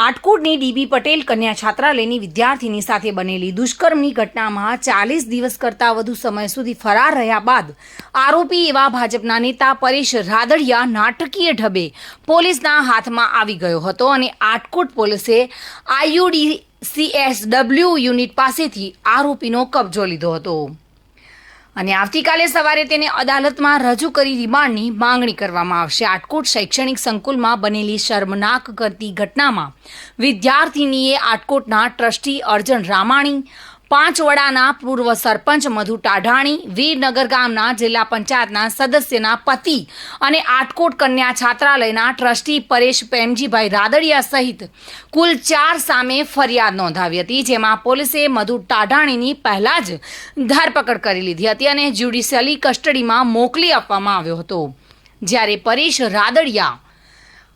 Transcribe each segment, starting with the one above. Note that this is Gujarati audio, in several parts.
આટકોટની ડીબી પટેલ કન્યા છાત્રાલયની વિદ્યાર્થીની સાથે બનેલી દુષ્કર્મની ઘટનામાં ચાલીસ દિવસ કરતાં વધુ સમય સુધી ફરાર રહ્યા બાદ આરોપી એવા ભાજપના નેતા પરેશ રાદડિયા નાટકીય ઢબે પોલીસના હાથમાં આવી ગયો હતો અને આટકોટ પોલીસે આઈયુડી સીએસડબલ્યુ યુનિટ પાસેથી આરોપીનો કબજો લીધો હતો. અને આવતીકાલે સવારે તેને અદાલતમાં રજૂ કરી રિમાન્ડની માંગણી કરવામાં આવશે. આટકોટ શૈક્ષણિક સંકુલમાં બનેલી શર્મનાક કરતી ઘટનામાં વિદ્યાર્થિનીએ આટકોટના ટ્રસ્ટી અર્જન રામાણી પાંચવડાના પૂર્વ સરપંચ મધુ ટાઢાણી, વીરનગર ગામના જિલ્લા પંચાયતના સદસ્યના પતિ અને આટકોટ કન્યા છાત્રાલયના ટ્રસ્ટી પરેશ પ્રેમજીભાઈ રાદડિયા સહિત કુલ ચાર સામે ફરિયાદ નોંધાવી હતી, જેમાં પોલીસે મધુ ટાઢાણીની પહેલા જ ધરપકડ કરી લીધી હતી અને જ્યુડિશિયલી કસ્ટડીમાં મોકલી આપવામાં આવ્યો હતો. જ્યારે પરેશ રાદડિયા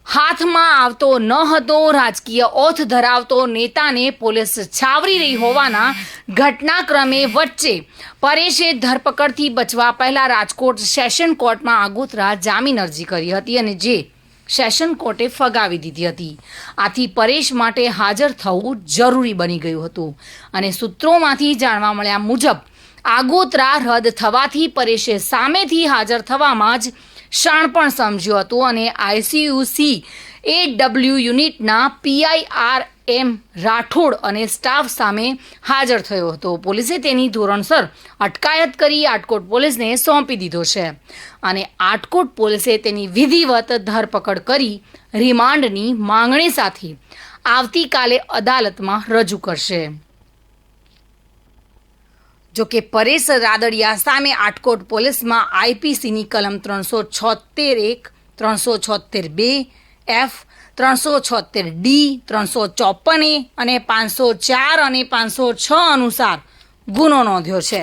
હાથમાં આવતો ન હતો, રાજકીય ઓથ ધરાવતો નેતાને પોલીસ છાવરી રહી હોવાના ઘટનાક્રમે વચ્ચે પરેશે ધરપકડથી બચવા પહેલા રાજકોટ સેશન કોર્ટમાં આગોતરા જામીન અરજી કરી હતી અને જે સેશન કોર્ટે ફગાવી દીધી હતી. આથી પરેશ માટે હાજર થવું જરૂરી બની ગયું હતું અને સૂત્રોમાંથી જાણવા મળ્યા મુજબ આગોતરા રદ થવાથી પરેશે સામેથી હાજર થવામાં જ શાણપણ સમજ્યું હતું અને આઈસીયુસી એ ડબલ્યુ યુનિટના પીઆઈઆર એમ રાઠોડ અને સ્ટાફ સામે હાજર થયો હતો. પોલીસે તેની ધોરણસર અટકાયત કરી આટકોટ પોલીસને સોંપી દીધો છે અને આટકોટ પોલીસે તેની વિધિવત ધરપકડ કરી રિમાન્ડની માંગણી સાથે આવતીકાલે અદાલતમાં રજૂ કરશે. જો કે પરેશ રાદડિયા સામે આટકોટ પોલીસમાં આઈપીસીની કલમ ત્રણસો છોતેર એક, ત્રણસો છોતેર બે, એફ, ત્રણસો છોતેર ડી, ત્રણસો ચોપન એ અને પાંચસો ચાર અને પાંચસો છ અનુસાર ગુનો નોંધ્યો છે.